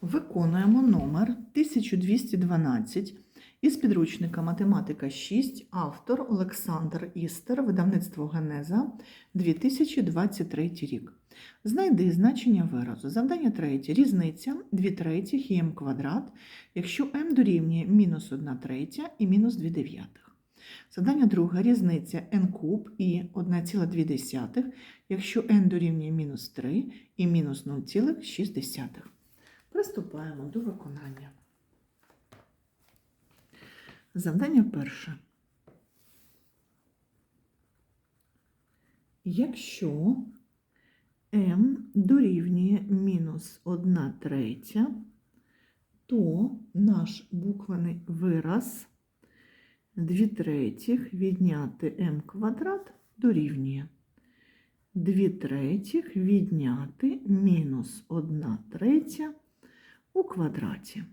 Виконуємо номер 1212 із підручника Математика 6, автор Олександр Істер, видавництво Генеза, 2023 рік. Знайди значення виразу. Завдання третє. Різниця 2 третіх і m квадрат, якщо m дорівнює мінус 1 третя і мінус 2 дев'ятих. Завдання друге. Різниця n куб і 1,2, якщо n дорівнює мінус 3 і мінус 0,6. Приступаємо до виконання. Завдання перше. Якщо m дорівнює мінус 1 третя, то наш буквений вираз 2 третіх відняти m квадрат дорівнює 2 третіх відняти мінус 1 третя у квадраті.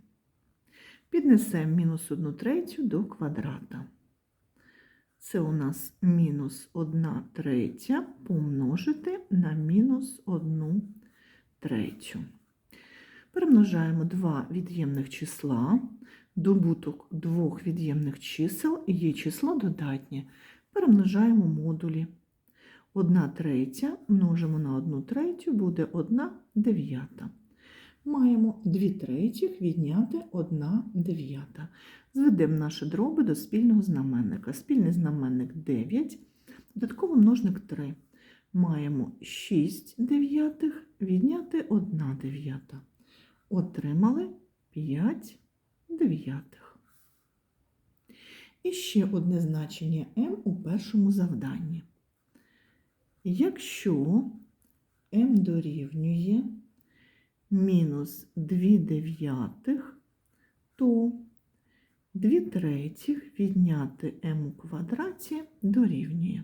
Піднесемо мінус 1 третю до квадрата. Це у нас мінус 1 третя помножити на мінус 1 третю. Перемножаємо два від'ємних числа. Добуток двох від'ємних чисел є число додатнє. Перемножаємо модулі. 1 третя множимо на 1 третю буде 1 дев'ята. Маємо 2 третіх відняти 1 дев'ята. Зведемо наші дроби до спільного знаменника. Спільний знаменник 9, додатковий множник 3. Маємо 6 дев'ятих відняти 1 дев'ята. Отримали 5 дев'ятих. І ще одне значення m у першому завданні. Якщо m дорівнює мінус 2 дев'ятих, то 2 третіх відняти m у квадраті дорівнює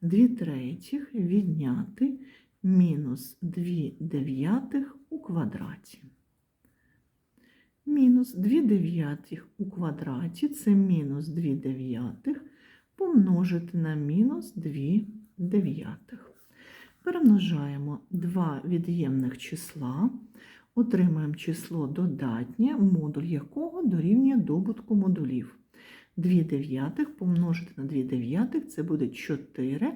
2 третіх відняти мінус 2 дев'ятих у квадраті. Мінус 2 дев'ятих у квадраті це мінус 2 дев'ятих помножити на мінус 2 дев'ятих. Перемножаємо два від'ємних числа, отримаємо число додатнє, модуль якого дорівнює добутку модулів. 2 дев'ятих помножити на 2 дев'ятих це буде 4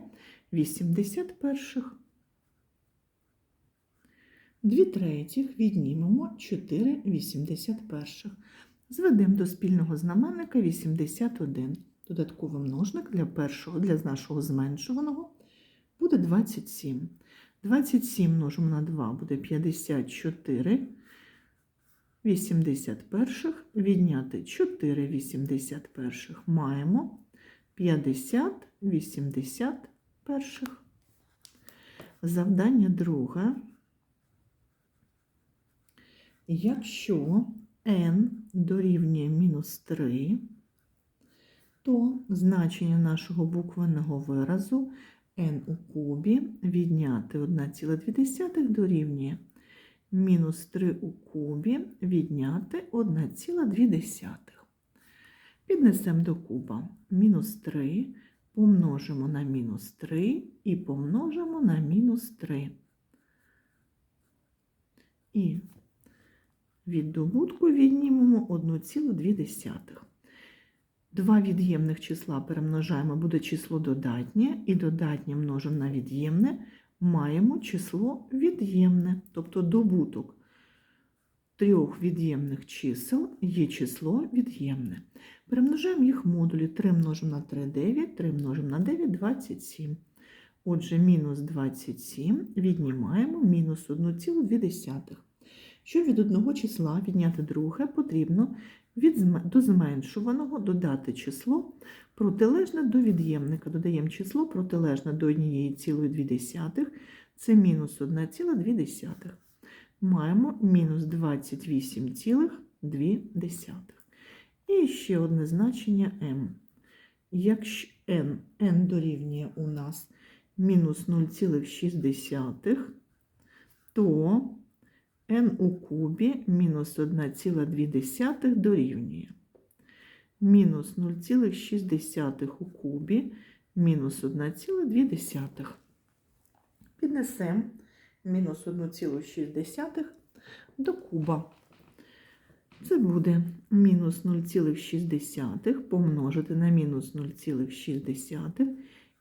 81. 2 третіх віднімемо 4 81. Зведемо до спільного знаменника 81. Додатковий множник для першого, для нашого зменшуваного буде 27. 27 множимо на 2 буде 54. 81 відняти 4 81 маємо 50 81. Завдання друге. Якщо n дорівнює мінус 3, то значення нашого буквенного виразу n у кубі відняти 1,2 дорівнює мінус 3 у кубі відняти 1,2. Піднесемо до куба мінус 3, помножимо на мінус 3 і помножимо на мінус 3. І від добутку віднімемо 1,2. Два від'ємних числа перемножаємо, буде число додатнє, і додатнє множимо на від'ємне, маємо число від'ємне, тобто добуток трьох від'ємних чисел є число від'ємне. Перемножаємо їх модулі 3 множимо на 3 9, 3 множимо на 9 27. Отже, мінус 27 віднімаємо мінус 1,2. Щоб від одного числа відняти друге, потрібно від до зменшуваного додати число протилежне до від'ємника. Додаємо число протилежне до 1,2, це мінус 1,2. Маємо мінус 28,2. І ще одне значення m. Якщо n, n дорівнює у нас мінус 0,6, то n у кубі мінус 1,2 дорівнює. Мінус 0,6 у кубі мінус 1,2. Піднесемо мінус 1,6 до куба. Це буде мінус 0,6 помножити на мінус 0,6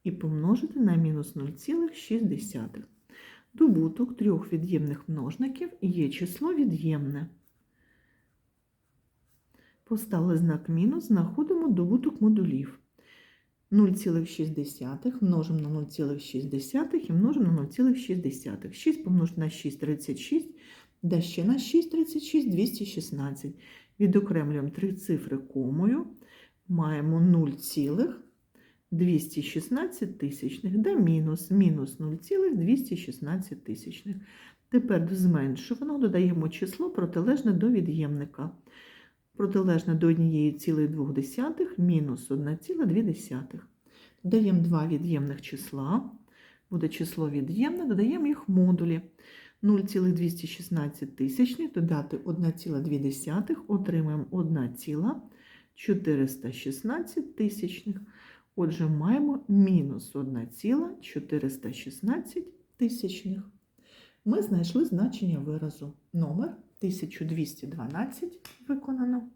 і помножити на мінус 0,6. Добуток трьох від'ємних множників є число від'ємне. Поставили знак мінус, знаходимо добуток модулів. 0,6 множимо на 0,6 і множимо на 0,6. 6 помножити на 6 – 36, да ще на 6 – 36 – 216. Відокремлюємо три цифри комою, маємо 0,216 тисячних, да мінус, мінус 0,216 тисячних. Тепер до зменшуваного додаємо число протилежне до від'ємника. Протилежне до 1,2 мінус 1,2. Додаємо два від'ємних числа. Буде число від'ємне, додаємо їх модулі. 0,216 тисячних додати 1,2, отримаємо 1,416 тисячних. Отже, маємо мінус 1,416 тисячних. Ми знайшли значення виразу. Номер 1212 виконано.